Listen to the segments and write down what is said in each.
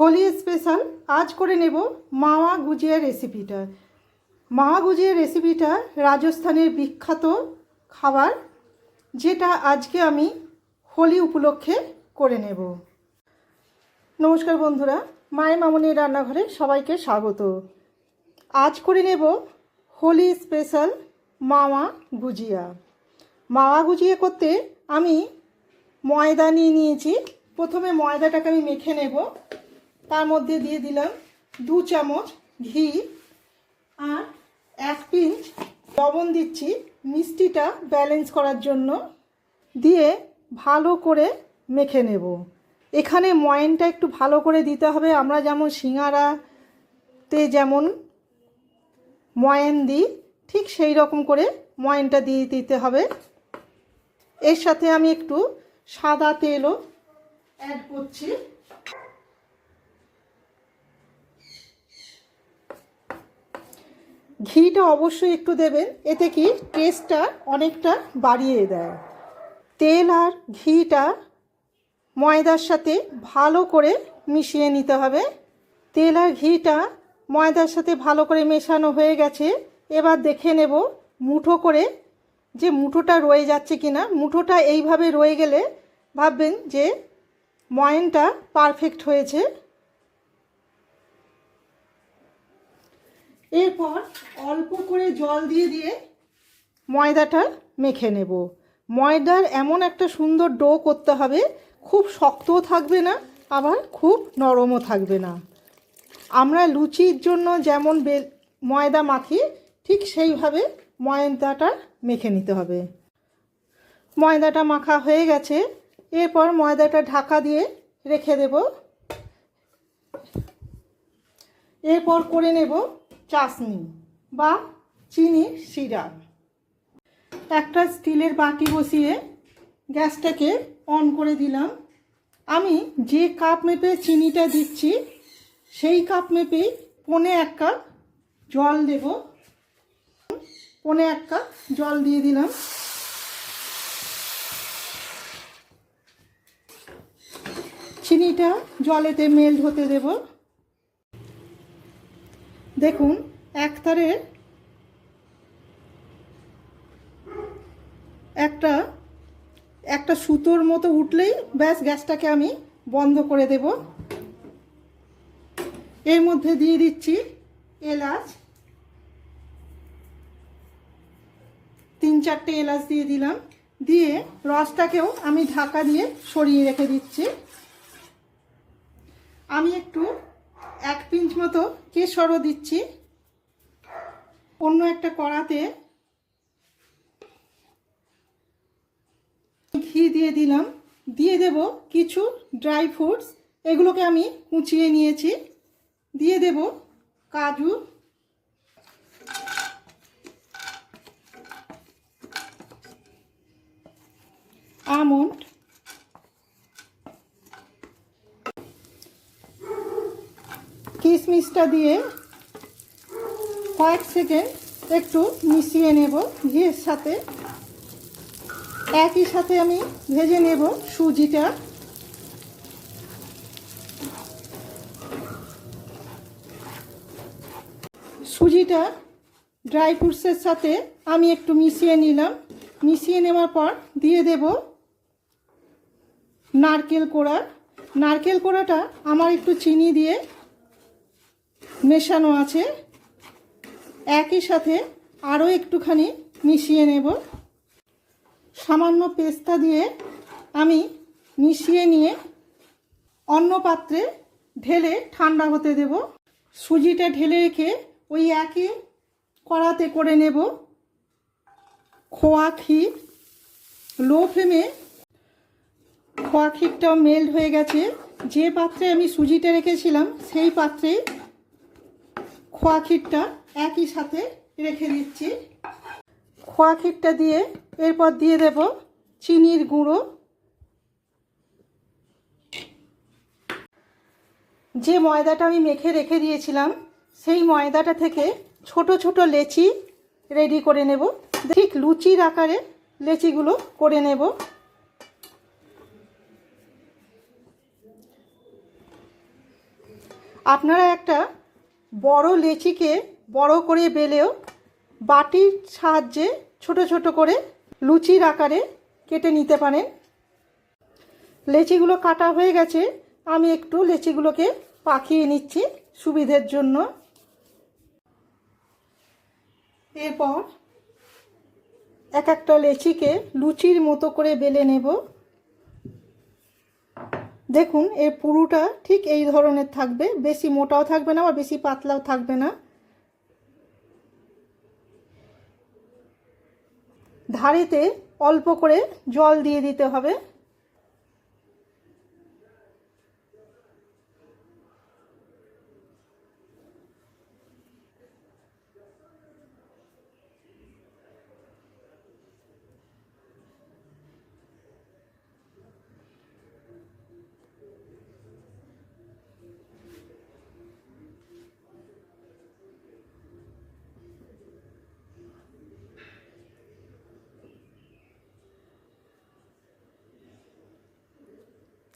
Holi special. আজ করে নেব মাওয়া গুজিয়া রেসিপিটা। মাওয়া গুজিয়া রেসিপিটা রাজস্থানের বিখ্যাত খাবার, যেটা আজকে আমি হোলি উপলক্ষে করে নেব। নমস্কার বন্ধুরা, মায়ের মামনির রান্নাঘরে সবাইকে স্বাগত। আজ করে নেব হোলি স্পেশাল মাওয়া গুজিয়া। মাওয়া গুজিয়া করতে আমি ময়দা নিয়ে নিয়েছি। প্রথমে ময়দাটাকে আমি মেখে নেব। তার মধ্যে দিয়ে দিলাম দু চামচ ঘি আর এক পিঞ্চ লবণ দিচ্ছি। মিষ্টিটা ব্যালেন্স করার জন্য দিয়ে ভালো করে মেখে নেব। এখানে ময়নটা একটু ভালো করে দিতে হবে। আমরা যেমন সিঙ্গারাতে যেমন ময়ান দিই, ঠিক সেই রকম করে ময়ানটা দিয়ে দিতে হবে। এর সাথে আমি একটু সাদা তেলও অ্যাড করছি। ঘিটা অবশ্যই একটু দেবেন, এতে কি টেস্টটা অনেকটা বাড়িয়ে দেয়। তেল আর ঘিটা ময়দার সাথে ভালো করে মিশিয়ে নিতে হবে। তেল আর ঘিটা ময়দার সাথে ভালো করে মেশানো হয়ে গেছে। এবার দেখে নেব মুঠো করে যে মুঠোটা রয়ে যাচ্ছে কিনা। মুঠোটা এইভাবে রয়ে গেলে ভাববেন যে ময়নটা পারফেক্ট হয়েছে। এরপর অল্প করে জল দিয়ে দিয়ে ময়দাটা মেখে নেব। ময়দার এমন একটা সুন্দর ডো করতে হবে, খুব শক্তও থাকবে না, আবার খুব নরমও থাকবে না। আমরা লুচির জন্য যেমন ময়দা মাখি, ঠিক সেইভাবে ময়দাটা মেখে নিতে হবে। ময়দাটা মাখা হয়ে গেছে, এরপর ময়দাটা ঢাকা দিয়ে রেখে দেব। এরপর করে নেব চাশনি বা চিনি সিরাপ। একটা স্টিলের বাটি বসিয়ে গ্যাসটাকে অন করে দিলাম। আমি যে কাপ মেপে চিনিটা দিচ্ছি, সেই কাপ মেপেই পনে এক কাপ জল দেব। পনে এক কাপ জল দিয়ে দিলাম। চিনিটা জলেতে মেল্ট হতে দেব। দেখুন একতারের একটা একটা সুতোর মতো উঠলেই ব্যাস গ্যাসটাকে আমি বন্ধ করে দেব। এর মধ্যে দিয়ে দিচ্ছি এলাচ। তিন চারটে এলাচ দিয়ে দিলাম। দিয়ে রসটাকেও আমি ঢাকা দিয়ে সরিয়ে রেখে দিচ্ছি। আমি একটু এক পিঞ্চ মতো কেশরও দিচ্ছি। অন্য একটা কড়াতে ঘি দিয়ে দিলাম। দিয়ে দেব কিছু ড্রাই ফ্রুটস। এগুলোকে আমি কুচিয়ে নিয়েছি। দিয়ে দেব কাজু। আমন্ড। কিশমিশটা দিয়ে কয়েক সেকেন্ড একটু মিশিয়ে নেব, ঘিয়ের সাথে। একই সাথে আমি ভেজে নেব সুজিটা। সুজিটা ড্রাই ফ্রুটসের সাথে আমি একটু মিশিয়ে নিলাম। মিশিয়ে নেওয়ার পর দিয়ে দেব নারকেল কোড়া। নারকেল কোড়াটা আমার একটু চিনি দিয়ে মেশানো আছে। একই সাথে আরও একটুখানি মিশিয়ে নেব। সামান্য পেস্তা দিয়ে আমি মিশিয়ে নিয়ে অন্য পাত্রে ঢেলে ঠান্ডা হতে দেব। সুজিটা ঢেলে রেখে ওই একই কড়াতে করে নেব। খোয়া ক্ষীর। লো ফ্লেমে খোয়া ক্ষীরটাও মেল্ট হয়ে গেছে। যে পাত্রে আমি সুজিটা রেখেছিলাম, সেই পাত্রে খোয়া ক্ষীরটা একই সাথে রেখে দিচ্ছি। খোয়া ক্ষীরটা দিয়ে এরপর দিয়ে দেব চিনির গুঁড়ো। যে ময়দাটা আমি মেখে রেখে দিয়েছিলাম, সেই ময়দাটা থেকে ছোট ছোট লেচি রেডি করে নেব। ঠিক লুচির আকারে লেচিগুলো করে নেব। আপনারা একটা বড় লেচিকে বড় করে বেলেও বাটির সাহায্যে ছোট ছোট করে লুচির আকারে কেটে নিতে পারেন। লেচিগুলো কাটা হয়ে গেছে, আমি একটু লেচিগুলোকে পাকিয়ে নিচ্ছি সুবিধের জন্য। এরপর এক একটা লেচিকে লুচির মতো করে বেলে নেব। দেখুন, এর পুরোটা ঠিক এই ধরনের থাকবে, বেশি মোটাও থাকবে না, আবার বেশি পাতলাও থাকবে না। ধারেতে অল্প করে জল দিয়ে দিতে হবে।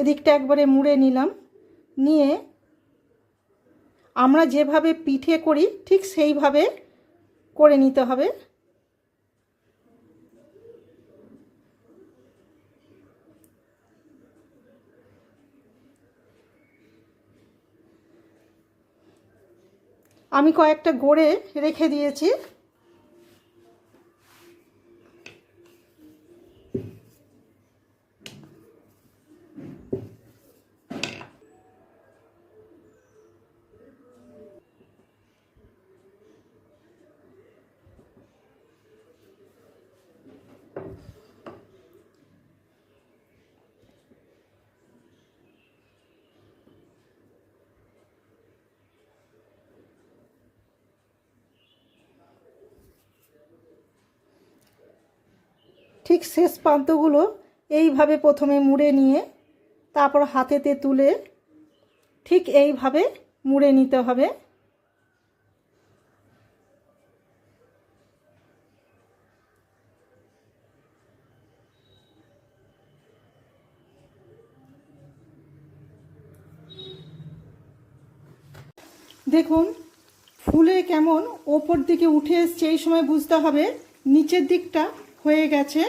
এদিকটা একবারে মুড়ে নিলাম। নিয়ে আমরা যেভাবে পিঠে করি, ঠিক সেইভাবে করে নিতে হবে। আমি কয়েকটা গড়ে রেখে দিয়েছি। ঠিক শেষ প্রান্তগুলো এইভাবে প্রথমে মুড়ে নিয়ে তারপর হাতেতে তুলে ঠিক এইভাবে মুড়ে নিতে হবে। দেখুন, ফুলে কেমন ওপর দিকে উঠে এসছে, এই সময় বুঝতে হবে নিচের দিকটা হয়ে গেছে।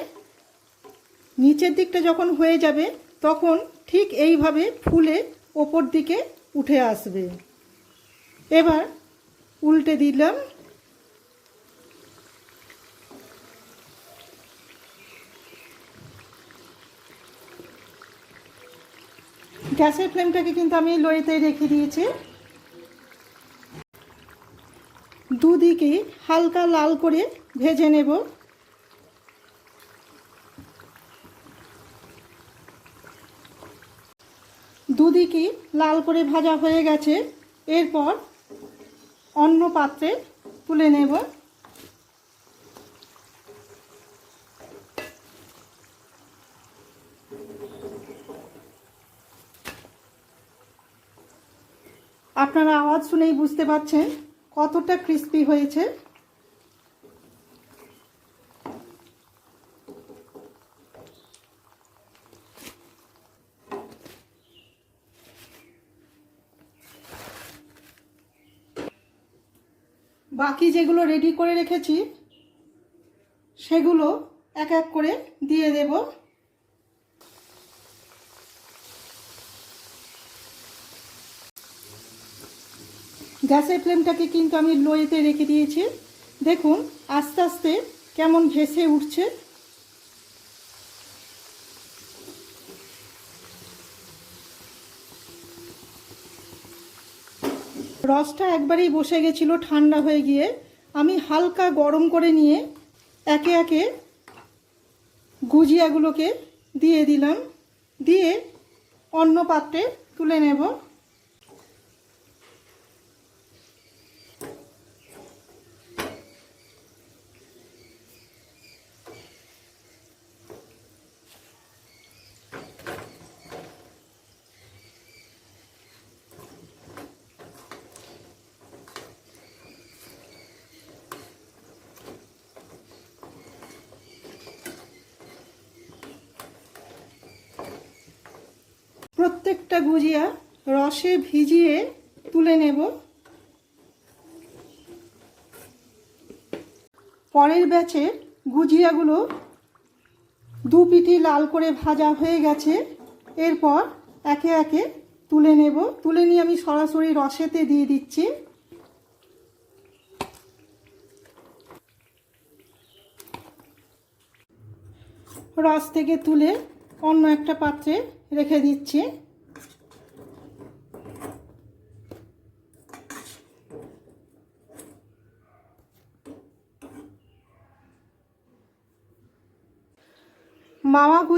নিচের দিকটা যখন হয়ে যাবে, তখন ঠিক এইভাবে ফুলে ওপর দিকে উঠে আসবে। এবার উল্টে দিলাম। গ্যাসের ফ্লেমটাকে কিন্তু আমি লড়িতে রেখে দিয়েছি। দুদিকে হালকা লাল করে ভেজে নেব দুদিকে লাল করে ভাজা হয়ে গেছে। এরপর অন্য পাত্রে তুলে নেব। আপনারা আওয়াজ শুনেই বুঝতে পারছেন কতটা ক্রিস্পি হয়েছে। বাকি যেগুলো রেডি করে রেখেছি, সেগুলো এক এক করে দিয়ে দেব। গ্যাসের ফ্লেমটাকে কিন্তু আমি লোয়েতে রেখে দিয়েছি। দেখুন, আস্তে আস্তে কেমন ভেসে উঠছে। রসটা একবারেই বসে গেছিল ঠান্ডা হয়ে গিয়ে। আমি হালকা গরম করে নিয়ে একে একে গুজিয়াগুলোকে দিয়ে দিলাম। দিয়ে অন্য পাত্রে তুলে নেব। প্রত্যেকটা গুজিয়া রসে ভিজিয়ে তুলে নেব। পরের ব্যাচে গুজিয়াগুলো দু পিঠি লাল করে ভাজা হয়ে গেছে। এরপর একে একে তুলে নেব। তুলে নিয়ে আমি সরাসরি রসেতে দিয়ে দিচ্ছি। রস থেকে তুলে অন্য একটা পাত্রে রেখে দিচ্ছি।